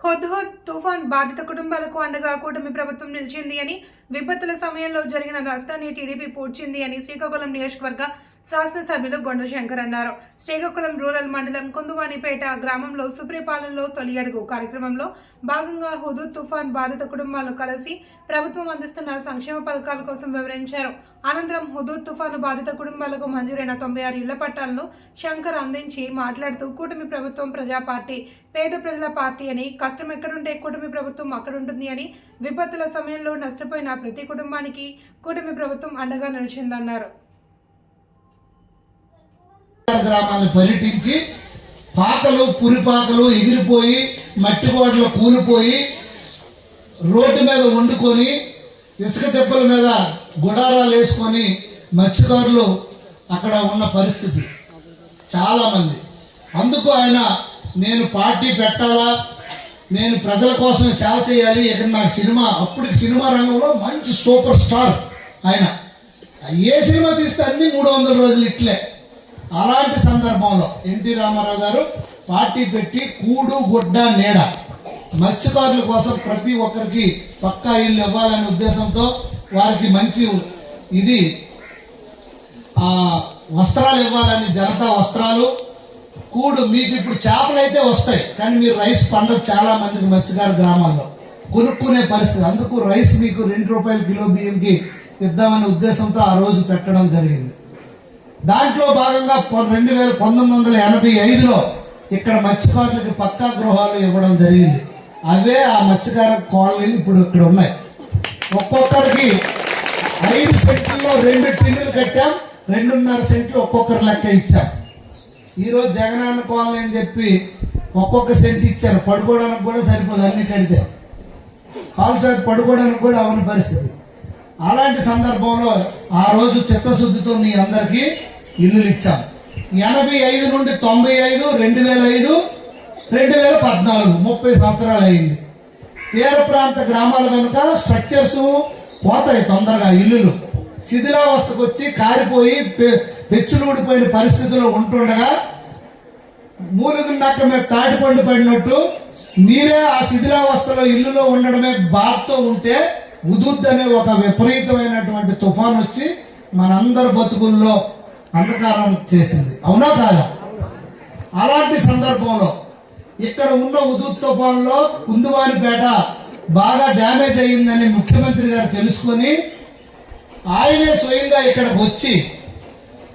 Hudhud తుఫాన్ బాధిత కుటుంబాలకు అండగా కూటమి ప్రభుత్వం నిలిచింది అని విపత్తుల సమయంలో జరిగిన నష్టాన్ని టీడీపీ పూడ్చింది అని శ్రీకాకుళం నియోజకవర్గ శాసనసభ్యులు గొండు శంకర్ అన్నారు. శ్రీకాకుళం రూరల్ మండలం కుందువానిపేట గ్రామంలో సుప్రీపాలనలో తొలి అడుగు కార్యక్రమంలో భాగంగా హుదూద్ తుఫాన్ బాధిత కుటుంబాలు కలిసి ప్రభుత్వం అందిస్తున్న సంక్షేమ పథకాల కోసం వివరించారు. అనంతరం హుదూద్ తుఫాను బాధిత కుటుంబాలకు మంజూరైన తొంభై ఆరు ఇళ్ళ పట్టాలను శంకర్ అందించి మాట్లాడుతూ కూటమి ప్రభుత్వం ప్రజా పార్టీ పేద ప్రజల పార్టీ అని కష్టం ఎక్కడుంటే కూటమి ప్రభుత్వం అక్కడుంటుంది అని విపత్తుల సమయంలో నష్టపోయిన ప్రతి కుటుంబానికి కూటమి ప్రభుత్వం అండగా నిలిచిందన్నారు. గ్రామాలను పర్యటించి పాకలు పురిపాకలు ఎగిరిపోయి మట్టి గోడలు కూలిపోయి రోడ్డు మీద వండుకొని ఇసుక దెబ్బల మీద గుడారాలు వేసుకొని మత్స్యకారులు అక్కడ ఉన్న పరిస్థితి. చాలామంది. అందుకు ఆయన నేను పార్టీ పెట్టాలా? నేను ప్రజల కోసం సేవ చేయాలి. ఇక్కడ నాకు సినిమా అప్పటికి సినిమా రంగంలో మంచి సూపర్ స్టార్ ఆయన. ఏ సినిమా తీస్తే అన్ని మూడు వందల రోజులు ఇట్లే అలాంటి సందర్భంలో ఎన్టీ రామారావు గారు పార్టీ పెట్టి కూడు గుడ్డ నీడ మత్స్యకారుల కోసం ప్రతి ఒక్కరికి పక్కా ఇల్లు ఇవ్వాలనే ఉద్దేశంతో వారికి మంచి ఇది ఆ వస్త్రాలు ఇవ్వాలని జనతా వస్త్రాలు. కూడు మీకు ఇప్పుడు చేపలు అయితే వస్తాయి కానీ మీరు రైస్ పండదు చాలా మందికి మత్స్యకార గ్రామాల్లో. కొనుక్కునే పరిస్థితి. అందుకు రైస్ మీకు రెండు రూపాయల కిలో బియ్యంకి ఇద్దామనే ఉద్దేశంతో ఆ రోజు పెట్టడం జరిగింది. దాంట్లో భాగంగా రెండు వేల పంతొమ్మిది వందల ఎనభై ఐదులో ఇక్కడ మత్స్యకారులకు పక్కా గృహాలు ఇవ్వడం జరిగింది. అవే ఆ మత్స్యకార కాలనీలు ఇప్పుడు ఇక్కడ ఉన్నాయి. ఒక్కొక్కరికి ఐదు సెంట్లలో రెండు టిన్నులు కట్టాం రెండున్నర సెంట్లు ఒక్కొక్కరు లెక్క ఇచ్చాం. ఈరోజు జగనన్న కాలనీ అని చెప్పి ఒక్కొక్క సెంట్ ఇచ్చారు. పడుకోవడానికి కూడా సరిపోదు అన్ని కడితే. కాలు చేతి పడుకోవడానికి కూడా అవని పరిస్థితి. అలాంటి సందర్భంలో ఆ రోజు చిత్తశుద్ధితో మీ అందరికీ ఇల్లులు ఇచ్చాం ఎనభై ఐదు నుండి తొంభై ఐదు రెండు వేల ఐదు రెండు వేల పద్నాలుగు ముప్పై సంవత్సరాలు అయింది తీర ప్రాంత గ్రామాలు కనుక స్ట్రక్చర్స్ పోతాయి తొందరగా ఇల్లులు. శిథిలావస్థకు వచ్చి కారిపోయి పె- పెచ్చులూడిపోయిన పరిస్థితిలో ఉంటుండగా మూలుగు నక్క మీద తాటిపండు పడినట్టు మీరే ఆ శిథిలావస్థలో ఇల్లులో ఉండడమే బాధతో ఉంటే ఉదుద్ అనే ఒక విపరీతమైనటువంటి తుఫాన్ వచ్చి మనందరి బతుకుల్లో అంధకారం చేసింది. అవునా కాదా? అలాంటి సందర్భంలో ఇక్కడ ఉన్న ఉదూత్ తుఫాన్లో కుందువారిపేట బాగా డ్యామేజ్ అయ్యిందని ముఖ్యమంత్రి గారు తెలుసుకొని ఆయనే స్వయంగా ఇక్కడికి వచ్చి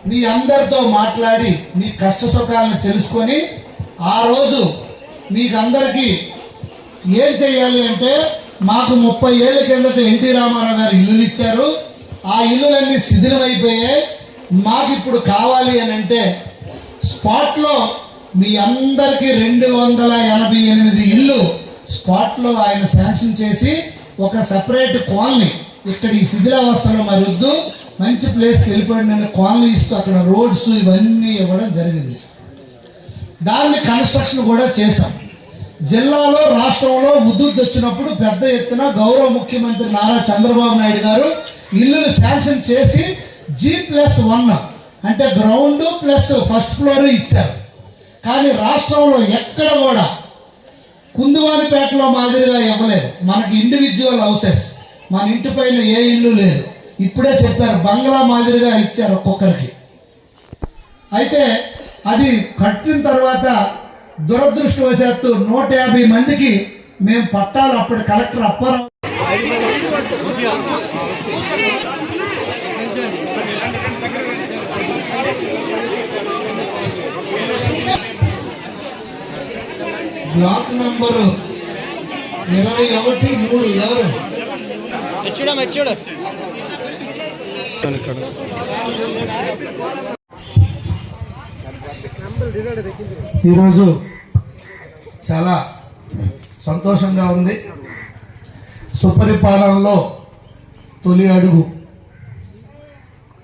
మీ అందరితో మాట్లాడి మీ కష్ట సుఖాలను తెలుసుకొని ఆ రోజు మీకందరికీ ఏం చేయాలి అంటే మాకు ముప్పై ఏళ్ళ కిందట ఎన్టీ రామారావు గారు ఇల్లులు ఇచ్చారు. ఆ ఇల్లులన్నీ శిథిలమైపోయాయి. మాకు ఇప్పుడు కావాలి అని అంటే స్పాట్లో మీ అందరికీ రెండు వందల ఎనభై ఎనిమిది ఇల్లు స్పాట్లో ఆయన శాంక్షన్ చేసి ఒక సపరేట్ కాలనీ ఇక్కడ ఈ శిథిలావస్థలో మరి వద్దు మంచి ప్లేస్కి వెళ్ళిపోయిన కాలనీ ఇస్తూ అక్కడ రోడ్స్ ఇవన్నీ ఇవ్వడం జరిగింది. దాన్ని కన్స్ట్రక్షన్ కూడా చేశాం. జిల్లాలో రాష్ట్రంలో ఉద్దుద్ది వచ్చినప్పుడు పెద్ద ఎత్తున గౌరవ ముఖ్యమంత్రి నారా చంద్రబాబు నాయుడు గారు ఇల్లును శాంక్షన్ చేసి జీ ప్లస్ వన్ అంటే గ్రౌండ్ ప్లస్ ఫస్ట్ ఫ్లోర్ ఇచ్చారు. కానీ రాష్ట్రంలో ఎక్కడ కూడా కుందువానిపేటలో మాదిరిగా ఇవ్వలేదు. మనకి ఇండివిజువల్ హౌసెస్ మన ఇంటి పైన ఏ ఇల్లు లేదు. ఇప్పుడే చెప్పారు బంగ్లా మాదిరిగా ఇచ్చారు ఒక్కొక్కరికి. అయితే అది కట్టిన తర్వాత దురదృష్టవశాత్తు నూట యాభై మందికి మేము పట్టాలు అప్పుడు కలెక్టర్ అప్పారావు బ్లాక్ నంబరు ఇరవై ఒకటి మూడు ఎవరు? ఈరోజు చాలా సంతోషంగా ఉంది. సుపరిపాలనలో తొలి అడుగు.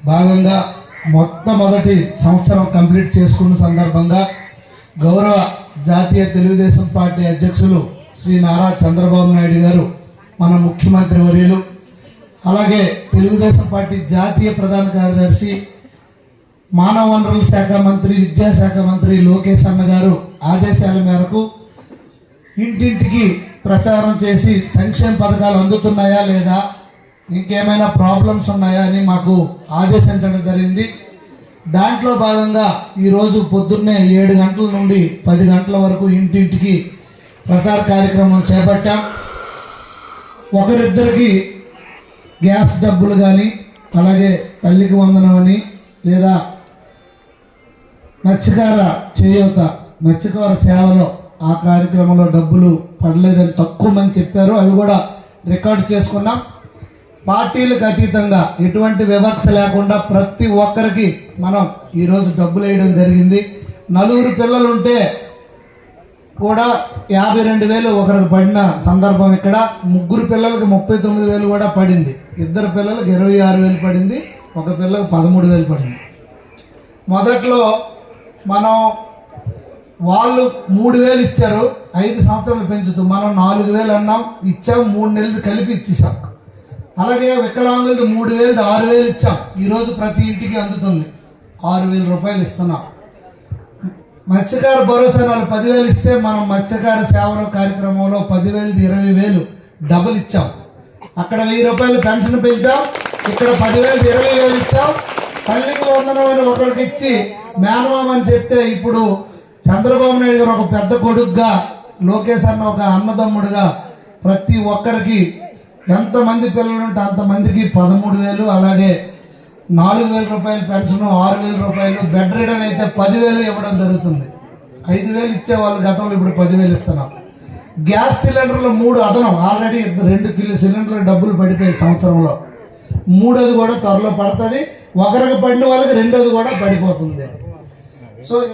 భాగంగా మొట్టమొదటి సంవత్సరం కంప్లీట్ చేసుకున్న సందర్భంగా గౌరవ జాతీయ తెలుగుదేశం పార్టీ అధ్యక్షులు శ్రీ నారా చంద్రబాబు నాయుడు గారు మన ముఖ్యమంత్రి వర్యులు అలాగే తెలుగుదేశం పార్టీ జాతీయ ప్రధాన కార్యదర్శి మానవ వనరుల శాఖ మంత్రి విద్యాశాఖ మంత్రి లోకేష్ అన్న గారు ఆదేశాల మేరకు ఇంటింటికి ప్రచారం చేసి సంక్షేమ పథకాలు అందుతున్నాయా లేదా ఇంకేమైనా ప్రాబ్లమ్స్ ఉన్నాయా అని మాకు ఆదేశించడం జరిగింది. దాంట్లో భాగంగా ఈరోజు పొద్దున్నే ఏడు గంటల నుండి పది గంటల వరకు ఇంటింటికి ప్రచార కార్యక్రమం చేపట్టాం. ఒకరిద్దరికి గ్యాస్ డబ్బులు కానీ అలాగే తల్లికి వందనం అని లేదా మత్స్యకార చేయూత మత్స్యకార సేవలో ఆ కార్యక్రమంలో డబ్బులు పడలేదని తక్కువ మంది చెప్పారు. అవి కూడా రికార్డు చేసుకున్నాం. పార్టీలకు అతీతంగా ఎటువంటి వివక్ష లేకుండా ప్రతి ఒక్కరికి మనం ఈరోజు డబ్బులు వేయడం జరిగింది. నలుగురు పిల్లలు ఉంటే కూడా యాభై రెండు వేలు ఒకరికి పడిన సందర్భం ఇక్కడ. ముగ్గురు పిల్లలకి ముప్పై తొమ్మిది వేలు కూడా పడింది. ఇద్దరు పిల్లలకి ఇరవై ఆరు వేలు పడింది. ఒక పిల్లకు పదమూడు వేలు పడింది. మొదట్లో మనం వాళ్ళు మూడు వేలు ఇచ్చారు. ఐదు సంవత్సరాలు పెంచుతూ మనం నాలుగు వేలు అన్నాం. ఇచ్చాం. మూడు నెలలు కలిపి ఇచ్చేసాం. అలాగే వికలాంగులకి మూడు వేలు ఆరు వేలు ఇచ్చాం. ఈరోజు ప్రతి ఇంటికి అందుతుంది. ఆరు వేల రూపాయలు ఇస్తున్నాం. మత్స్యకార భరోసా వాళ్ళు పదివేలు ఇస్తే మనం మత్స్యకార సేవల కార్యక్రమంలో పదివేలది ఇరవై వేలు డబుల్ ఇచ్చాం. అక్కడ వెయ్యి రూపాయలు పెన్షన్ పెంచాం. ఇక్కడ పదివేలు ఇరవై వేలు ఇచ్చాం. తల్లికి వందనమైన ఒకరికి ఇచ్చి మేనమామ అని చెప్తే ఇప్పుడు చంద్రబాబు నాయుడు గారు ఒక పెద్ద కొడుకుగా లోకేష్ అన్న ఒక అన్నదమ్ముడుగా ప్రతి ఒక్కరికి ఎంతమంది పిల్లలు ఉంటే అంతమందికి పదమూడు వేలు అలాగే నాలుగు వేల రూపాయలు పెన్షన్ ఆరు వేల రూపాయలు బెడ్ రిటర్న్ అయితే పదివేలు ఇవ్వడం జరుగుతుంది. ఐదు వేలు ఇచ్చేవాళ్ళు గతంలో ఇప్పుడు పదివేలు ఇస్తున్నాం గ్యాస్ సిలిండర్లు మూడు అదనం ఆల్రెడీ రెండు కిలో సిలిండర్లు డబ్బులు పడిపోయి సంవత్సరంలో. మూడోది కూడా త్వరలో పడుతుంది ఒకరికి పడిన వాళ్ళకి రెండోది కూడా పడిపోతుంది. సో